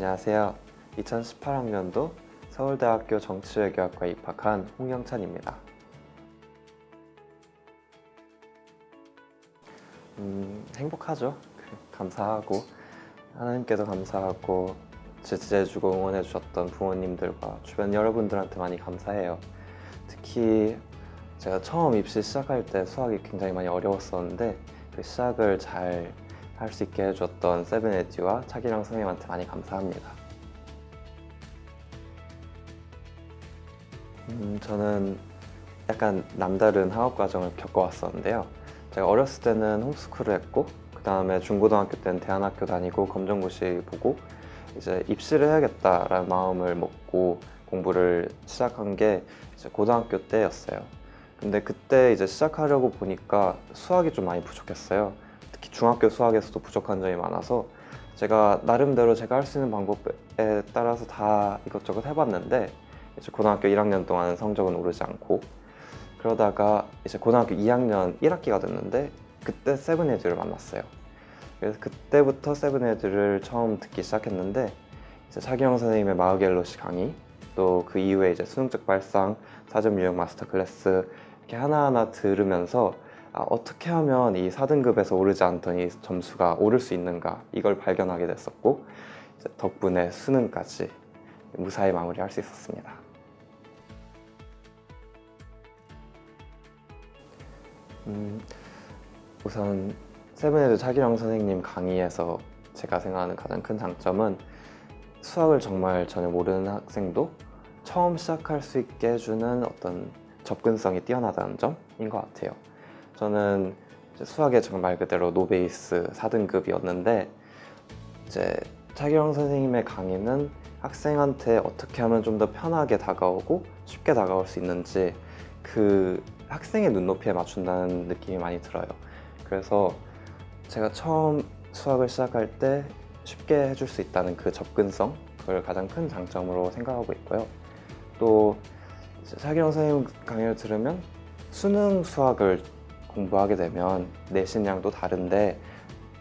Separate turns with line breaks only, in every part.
안녕하세요. 2018학년도 서울대학교 정치외교학과에 입학한 홍영찬입니다. 음, 행복하죠. 감사하고 하나님께도 감사하고 지지해주고 응원해주셨던 부모님들과 주변 여러분들한테 많이 감사해요. 특히 제가 처음 입시 시작할 때 수학이 굉장히 많이 어려웠었는데 그 시작을 잘 할 수 있게 해줬던 세븐에듀와 차기랑 선생님한테 많이 감사합니다. 음, 저는 약간 남다른 학업 과정을 겪어왔었는데요. 제가 어렸을 때는 홈스쿨을 했고 그 다음에 중고등학교 때는 대안학교 다니고 검정고시 보고 이제 입시를 해야겠다라는 마음을 먹고 공부를 시작한 게 이제 고등학교 때였어요. 근데 그때 이제 시작하려고 보니까 수학이 좀 많이 부족했어요. 특히 중학교 수학에서도 부족한 점이 많아서 제가 나름대로 제가 할 수 있는 방법에 따라서 다 이것저것 해봤는데 이제 고등학교 1학년 동안 성적은 오르지 않고 그러다가 이제 고등학교 2학년 1학기가 됐는데 그때 세븐헤드를 만났어요. 그래서 그때부터 세븐헤드를 처음 듣기 시작했는데 이제 차기영 선생님의 마우겔로시 강의 또 그 이후에 이제 수능적 발상, 사전 유형 마스터 클래스 이렇게 하나하나 들으면서 아, 어떻게 하면 이 4등급에서 오르지 않던 이 점수가 오를 수 있는가 이걸 발견하게 됐었고 덕분에 수능까지 무사히 마무리할 수 있었습니다. 음, 우선 세븐헤드 차기령 선생님 강의에서 제가 생각하는 가장 큰 장점은 수학을 정말 전혀 모르는 학생도 처음 시작할 수 있게 해주는 어떤 접근성이 뛰어나다는 점인 것 같아요. 저는 수학의 정말 그대로 노베이스 4등급이었는데 이제 차기령 선생님의 강의는 학생한테 어떻게 하면 좀 더 편하게 다가오고 쉽게 다가올 수 있는지 그 학생의 눈높이에 맞춘다는 느낌이 많이 들어요. 그래서 제가 처음 수학을 시작할 때 쉽게 해줄 수 있다는 그 접근성 그걸 가장 큰 장점으로 생각하고 있고요. 또 차기령 선생님 강의를 들으면 수능 수학을 공부하게 되면 내신량도 다른데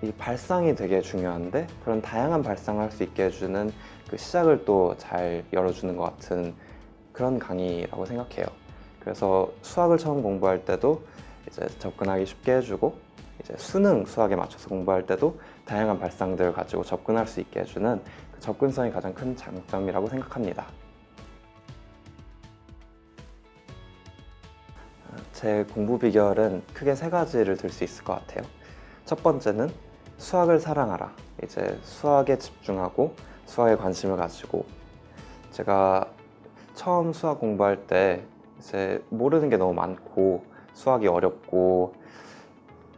이 발상이 되게 중요한데 그런 다양한 발상을 할 수 있게 해주는 그 시작을 또 잘 열어주는 것 같은 그런 강의라고 생각해요. 그래서 수학을 처음 공부할 때도 이제 접근하기 쉽게 해주고 이제 수능 수학에 맞춰서 공부할 때도 다양한 발상들을 가지고 접근할 수 있게 해주는 그 접근성이 가장 큰 장점이라고 생각합니다. 제 공부 비결은 크게 세 가지를 들 수 있을 것 같아요. 첫 번째는 수학을 사랑하라. 이제 수학에 집중하고 수학에 관심을 가지고 제가 처음 수학 공부할 때 이제 모르는 게 너무 많고 수학이 어렵고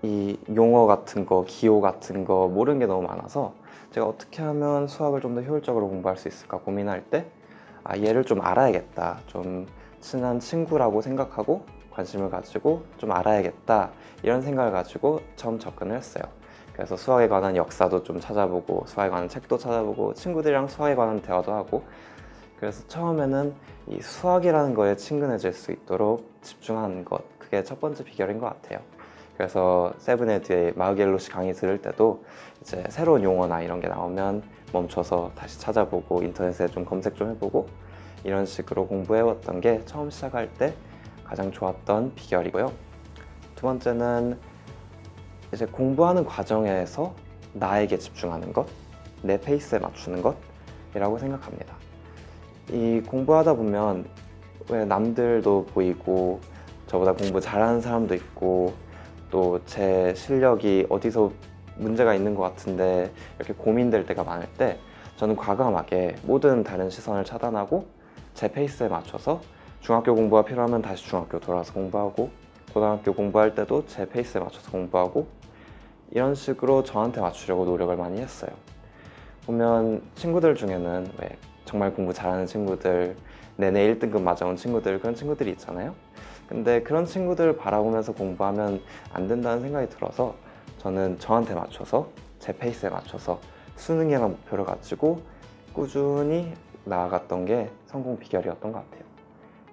이 용어 같은 거, 기호 같은 거 모르는 게 너무 많아서 제가 어떻게 하면 수학을 좀 더 효율적으로 공부할 수 있을까 고민할 때 아, 얘를 좀 알아야겠다. 좀 친한 친구라고 생각하고 관심을 가지고 좀 알아야겠다. 이런 생각을 가지고 처음 접근을 했어요. 그래서 수학에 관한 역사도 좀 찾아보고 수학에 관한 책도 찾아보고 친구들이랑 수학에 관한 대화도 하고 그래서 처음에는 이 수학이라는 거에 친근해질 수 있도록 집중하는 것 그게 첫 번째 비결인 것 같아요. 그래서 세븐헤드의 마우겔로시 강의 들을 때도 이제 새로운 용어나 이런 게 나오면 멈춰서 다시 찾아보고 인터넷에 좀 검색 좀 해보고 이런 식으로 공부해왔던 게 처음 시작할 때 가장 좋았던 비결이고요. 두 번째는 이제 공부하는 과정에서 나에게 집중하는 것, 내 페이스에 맞추는 것이라고 생각합니다. 이 공부하다 보면 왜 남들도 보이고 저보다 공부 잘하는 사람도 있고 또 제 실력이 어디서 문제가 있는 것 같은데 이렇게 고민될 때가 많을 때 저는 과감하게 모든 다른 시선을 차단하고 제 페이스에 맞춰서 중학교 공부가 필요하면 다시 중학교 돌아와서 공부하고 고등학교 공부할 때도 제 페이스에 맞춰서 공부하고 이런 식으로 저한테 맞추려고 노력을 많이 했어요. 보면 친구들 중에는 왜 정말 공부 잘하는 친구들, 내내 1등급 맞아온 친구들 그런 친구들이 있잖아요. 근데 그런 친구들을 바라보면서 공부하면 안 된다는 생각이 들어서 저는 저한테 맞춰서 제 페이스에 맞춰서 수능에만 목표를 가지고 꾸준히 나아갔던 게 성공 비결이었던 것 같아요.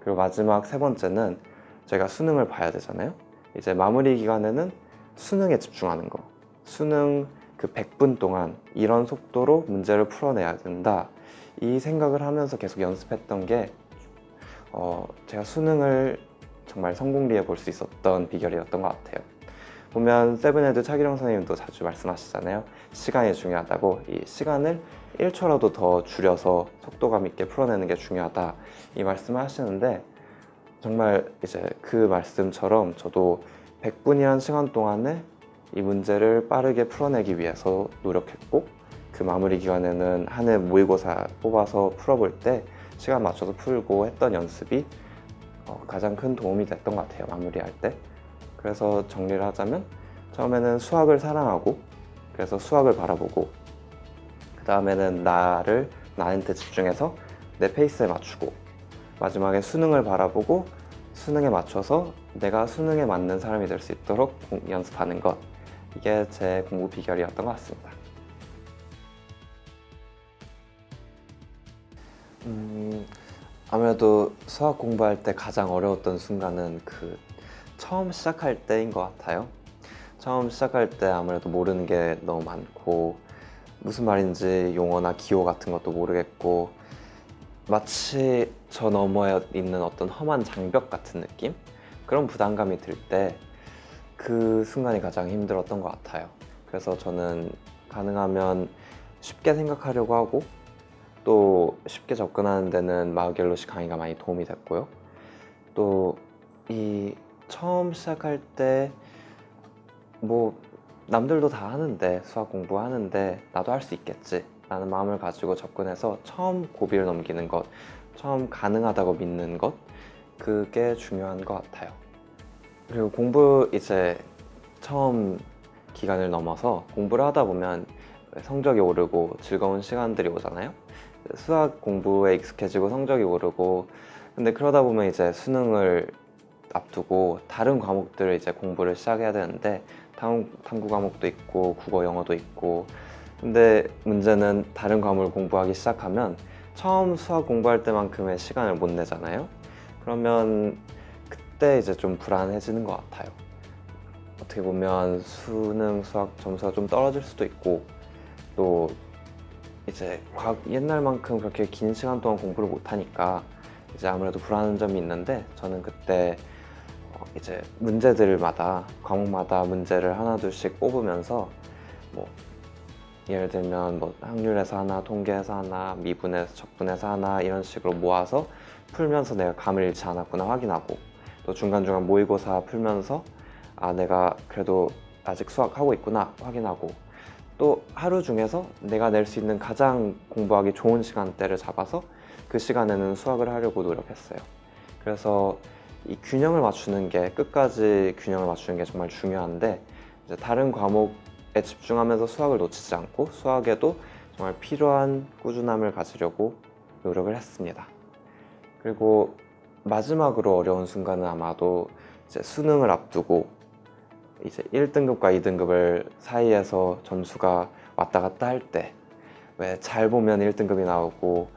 그리고 마지막 세 번째는 제가 수능을 봐야 되잖아요. 이제 마무리 기간에는 수능에 집중하는 거. 수능 그 100분 동안 이런 속도로 문제를 풀어내야 된다. 이 생각을 하면서 계속 연습했던 게 어, 제가 수능을 정말 성공리에 볼 수 있었던 비결이었던 것 같아요. 보면 세븐헤드 차기령 선생님도 자주 말씀하시잖아요. 시간이 중요하다고. 이 시간을 1초라도 더 줄여서 속도감 있게 풀어내는 게 중요하다. 이 말씀을 하시는데 정말 이제 그 말씀처럼 저도 100분이란 시간 동안에 이 문제를 빠르게 풀어내기 위해서 노력했고 그 마무리 기간에는 한 해 모의고사 뽑아서 풀어볼 때 시간 맞춰서 풀고 했던 연습이 어, 가장 큰 도움이 됐던 것 같아요 마무리할 때 그래서 정리를 하자면 처음에는 수학을 사랑하고 그래서 수학을 바라보고 그 다음에는 나를 나한테 집중해서 내 페이스에 맞추고 마지막에 수능을 바라보고 수능에 맞춰서 내가 수능에 맞는 사람이 될 수 있도록 공- 연습하는 것 이게 제 공부 비결이었던 것 같습니다. 음, 아무래도 수학 공부할 때 가장 어려웠던 순간은 그 처음 시작할 때인 것 같아요. 처음 시작할 때 아무래도 모르는 게 너무 많고 무슨 말인지 용어나 기호 같은 것도 모르겠고 마치 저 너머에 있는 어떤 험한 장벽 같은 느낌? 그런 부담감이 들 때 그 순간이 가장 힘들었던 것 같아요. 그래서 저는 가능하면 쉽게 생각하려고 하고 또 쉽게 접근하는 데는 마우겔로시 강의가 많이 도움이 됐고요. 또이 처음 시작할 때 뭐 남들도 다 하는데 수학 공부하는데 나도 할 수 있겠지 라는 마음을 가지고 접근해서 처음 고비를 넘기는 것 처음 가능하다고 믿는 것 그게 중요한 것 같아요. 그리고 공부 이제 처음 기간을 넘어서 공부를 하다 보면 성적이 오르고 즐거운 시간들이 오잖아요. 수학 공부에 익숙해지고 성적이 오르고. 근데 그러다 보면 이제 수능을 앞두고 다른 과목들을 이제 공부를 시작해야 되는데 탐, 탐구 과목도 있고 국어 영어도 있고. 근데 문제는 다른 과목을 공부하기 시작하면 처음 수학 공부할 때만큼의 시간을 못 내잖아요. 그러면 그때 이제 좀 불안해지는 것 같아요. 어떻게 보면 수능 수학 점수가 좀 떨어질 수도 있고 또 이제 과- 옛날만큼 그렇게 긴 시간 동안 공부를 못 하니까 이제 아무래도 불안한 점이 있는데 저는 그때 어, 이제 문제들마다 과목마다 문제를 하나 둘씩 뽑으면서 뭐 예를 들면 뭐 확률에서 하나, 통계에서 하나, 미분에서 적분에서 하나 이런 식으로 모아서 풀면서 내가 감을 잃지 않았구나 확인하고 또 중간중간 모의고사 풀면서 아 내가 그래도 아직 수학하고 있구나 확인하고 또 하루 중에서 내가 낼 수 있는 가장 공부하기 좋은 시간대를 잡아서 그 시간에는 수학을 하려고 노력했어요. 그래서 이 균형을 맞추는 게 끝까지 균형을 맞추는 게 정말 중요한데 다른 과목에 집중하면서 수학을 놓치지 않고 수학에도 정말 필요한 꾸준함을 가지려고 노력을 했습니다. 그리고 마지막으로 어려운 순간은 아마도 이제 수능을 앞두고 이제 1등급과 2등급을 사이에서 점수가 왔다 갔다 할 때 왜 잘 보면 1등급이 나오고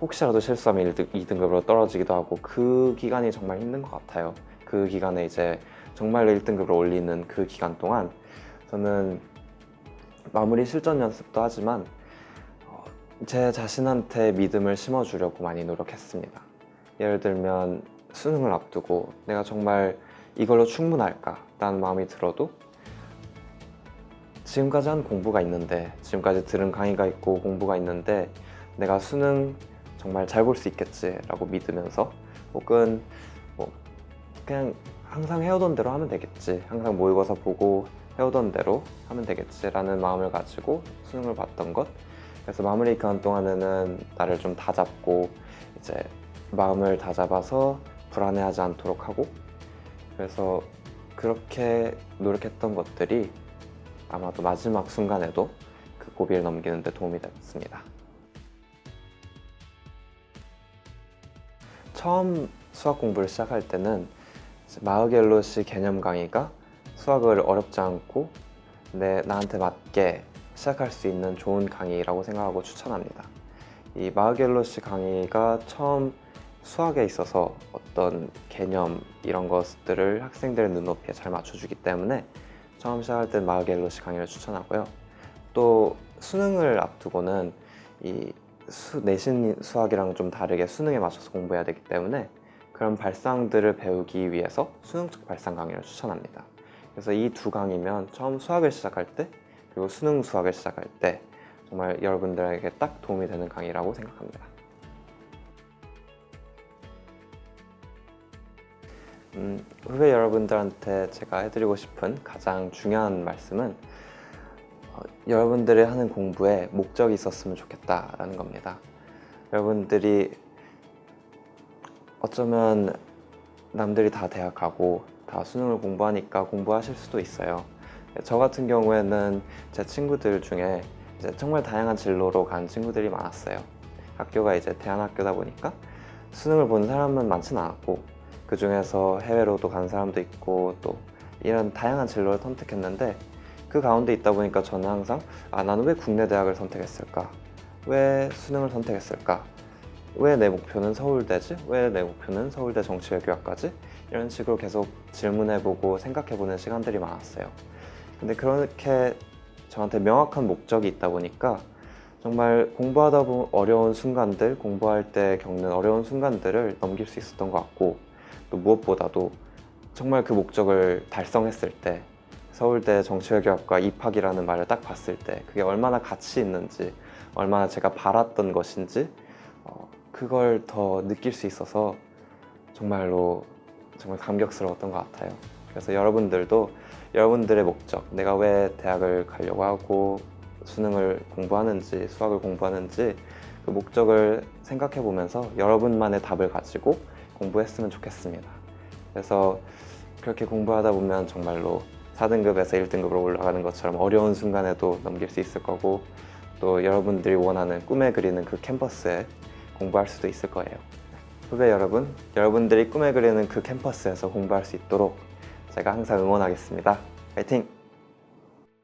혹시라도 실수하면 1등, 2등급으로 떨어지기도 하고 그 기간이 정말 힘든 것 같아요. 그 기간에 이제 정말로 1등급을 올리는 그 기간 동안 저는 마무리 실전 연습도 하지만 어, 제 자신한테 믿음을 심어주려고 많이 노력했습니다. 예를 들면 수능을 앞두고 내가 정말 이걸로 충분할까? 라는 마음이 들어도 지금까지 한 공부가 있는데 지금까지 들은 강의가 있고 공부가 있는데 내가 수능 정말 잘 볼 수 있겠지라고 믿으면서 혹은 뭐 그냥 항상 해오던 대로 하면 되겠지 항상 모의고사 보고 해오던 대로 하면 되겠지라는 마음을 가지고 수능을 봤던 것. 그래서 마무리 기간 동안에는 나를 좀 다잡고 이제 마음을 다잡아서 불안해하지 않도록 하고 그래서 그렇게 노력했던 것들이 아마도 마지막 순간에도 그 고비를 넘기는 데 도움이 됐습니다. 처음 수학 공부를 시작할 때는 이제 마우겔로시 개념 강의가 수학을 어렵지 않고 내 나한테 맞게 시작할 수 있는 좋은 강의라고 생각하고 추천합니다. 이 마우겔로시 강의가 처음 수학에 있어서 어떤 개념 이런 것들을 학생들의 눈높이에 잘 맞춰주기 때문에 처음 시작할 때 마우겔로시 강의를 추천하고요. 또 수능을 앞두고는 이 수, 내신 수학이랑 좀 다르게 수능에 맞춰서 공부해야 되기 때문에 그런 발상들을 배우기 위해서 수능적 발상 강의를 추천합니다. 그래서 이 두 강의면 처음 수학을 시작할 때 그리고 수능 수학을 시작할 때 정말 여러분들에게 딱 도움이 되는 강의라고 생각합니다. 음, 후배 여러분들한테 제가 해드리고 싶은 가장 중요한 말씀은 어, 여러분들이 하는 공부에 목적이 있었으면 좋겠다라는 겁니다. 여러분들이 어쩌면 남들이 다 대학 가고 다 수능을 공부하니까 공부하실 수도 있어요. 저 같은 경우에는 제 친구들 중에 정말 다양한 진로로 간 친구들이 많았어요. 학교가 이제 대안학교다 보니까 수능을 본 사람은 많지는 않았고 그 중에서 해외로도 간 사람도 있고 또 이런 다양한 진로를 선택했는데 그 가운데 있다 보니까 저는 항상 아 나는 왜 국내 대학을 선택했을까? 왜 수능을 선택했을까? 왜 내 목표는 서울대지? 왜 내 목표는 서울대 정치외교학과지? 이런 식으로 계속 질문해보고 생각해보는 시간들이 많았어요. 근데 그렇게 저한테 명확한 목적이 있다 보니까 정말 공부하다 보면 어려운 순간들, 공부할 때 겪는 어려운 순간들을 넘길 수 있었던 것 같고 또 무엇보다도 정말 그 목적을 달성했을 때 서울대 정치외교학과 입학이라는 말을 딱 봤을 때 그게 얼마나 가치 있는지 얼마나 제가 바랐던 것인지 어, 그걸 더 느낄 수 있어서 정말로 정말 감격스러웠던 것 같아요. 그래서 여러분들도 여러분들의 목적, 내가 왜 대학을 가려고 하고 수능을 공부하는지 수학을 공부하는지 그 목적을 생각해 보면서 여러분만의 답을 가지고 공부했으면 좋겠습니다. 그래서 그렇게 공부하다 보면 정말로 4등급에서 1등급으로 올라가는 것처럼 어려운 순간에도 넘길 수 있을 거고 또 여러분들이 원하는 꿈에 그리는 그 캠퍼스에 공부할 수도 있을 거예요. 후배 여러분, 여러분들이 꿈에 그리는 그 캠퍼스에서 공부할 수 있도록 제가 항상 응원하겠습니다. 파이팅!